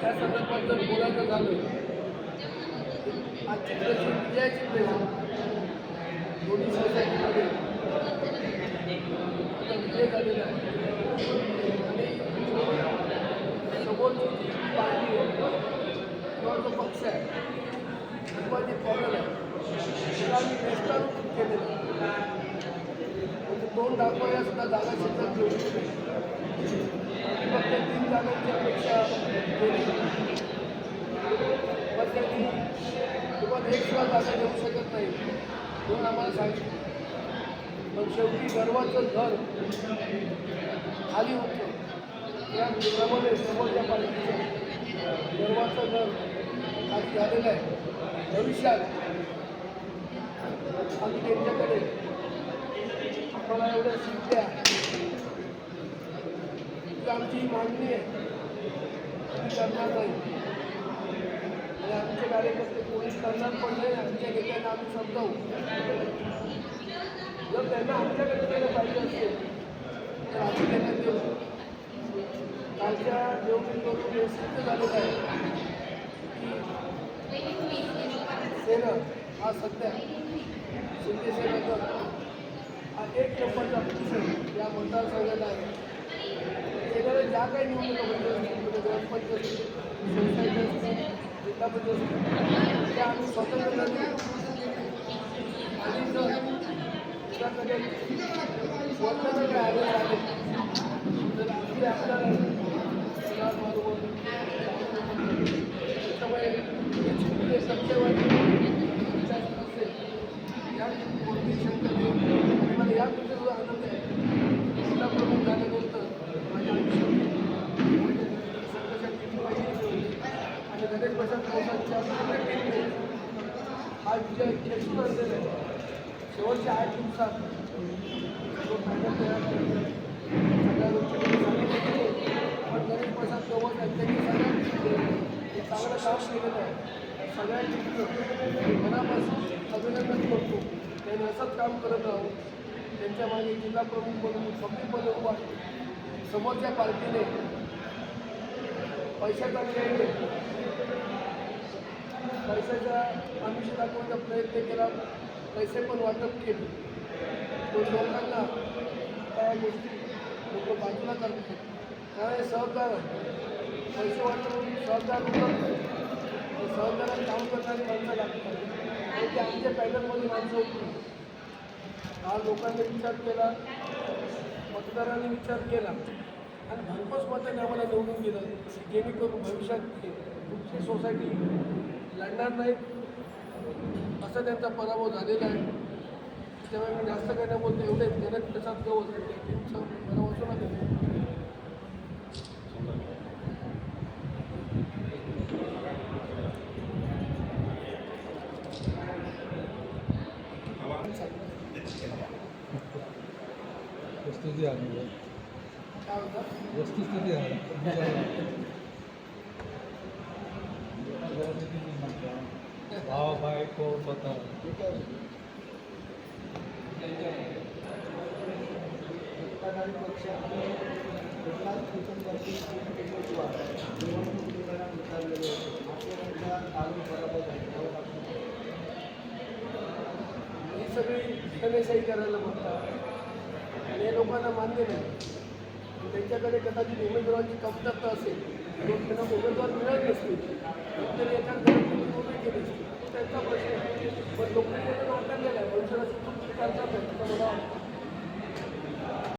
त्या संदर्भात जर बोलायचं झालं आजची प्रेझेंट विजयाची प्रेझेंट दोन्ही सोसायटीमध्ये आता विजय झालेला आहे. आणि समोरची जी पार्टी किंवा जो पक्ष आहे किंवा जे पॅनल आहे त्याला आम्ही नेस्तारूप केलेलं म्हणजे दोन दाखवायला सुद्धा जागा क्षेत्रात घेऊ शकतो फक्त तीन जागांची अपेक्षा पण त्यांनी तुम्हाला एक सुद्धा जागा देऊ शकत नाही म्हणून आम्हाला सांगितलं पण शेवटी गर्वाचं घर खाली होतं त्याप्रमाणे समोरच्या पार्टीचं गर्वाचं घर खाली झालेलं आहे. भविष्यात आम्ही त्यांच्याकडे आम्हाला एवढ्या शिकल्या आमची मागणी आहे. ती करणार नाही आणि आमचे कार्यकर्ते पोलीस करणार पण नाही आमच्या नेत्यांना आम्ही समजावू. जर त्यांना आमच्याकडे केलं पाहिजे असेल तर आम्ही त्यांना देऊ. कालच्या निवडणुकीवरून हे सिद्ध झालेलं आहे की सेना हा सध्या शिंदे सेनेचा हा एक नंबरचा पक्ष या मतदारसंघाला आहे. येणाऱ्या ज्या काही निवडणुका म्हणजे ग्रामपंचायत सोसायटी असतील जिल्हा परिषद असतील त्या आम्ही स्वतंत्र लढू आणि जर तुझ्याकडे स्वतंत्र काय आले आले तर आम्ही आपल्याला बरोबर त्याच्यामुळे निश्चितपणे सत्तेवादी विचार असेल या कोणती शंका नाही आणि मला या सुद्धा आनंद आहे जिल्हा प्रमुख झाल्यानंतर माझ्या आयुष्यात संघर्षाची पहिली होती आणि गणेश प्रसाद चौसांच्या पूर्ण टीमने हा विजय खेचून आणलेला आहे. शेवटच्या आठ दिवसात जो पॅनल तयार केला सगळ्या गोष्टी सांगितलं पण गरीब प्रसाद चव्हाण आहेत त्यांनी सगळ्यांनी हे चांगलं काम केलेलं आहे. सगळ्यांची मी मनापासून अभिनंदन करतो. त्यांनी असंच काम करत राहून त्यांच्या मागे जिल्हा प्रमुख म्हणून सभेमध्ये उभा समोरच्या पार्टीने पैशाचा खेळ पैशाचा आमिष दाखवण्याचा प्रयत्न केला पैसे पण वाटप केले. पण लोकांना त्या गोष्टी लोक बाजूला करतात कारण हे सहकार पैसे वाटप सहकार होतात सहकारात काम करणारी माणसं लागतात. आणि ते आमच्या पॅटर्नमध्ये माणसं होती हा लोकांनी विचार केला मतदारांनी विचार केला. आणि भरपूर मतांनी आम्हाला निवडून गेलं जेणेकरून भविष्यात ते सोसायटी लढणार नाहीत. असं त्यांचा पराभव झालेला आहे. त्यामुळे मी जास्त काय नाही बोलतो एवढे गणेश प्रसाद गवत टीमचं पराभव असू नका. वस्तुस्थिती आहे. काय होतं? वस्तुस्थिती आहे. भाव बायको स्वतः ही सगळी करायला बघतात आणि या लोकांना मान्य नाही. त्यांच्याकडे कदाचित उमेदवारांची कमतरता असेल किंवा त्यांना उमेदवार मिळत नसतील तरी एका केले त्यांचा प्रश्न आहे पण लोकांनी त्यांना आहे भविष्यात आहे. असं मला वाटतं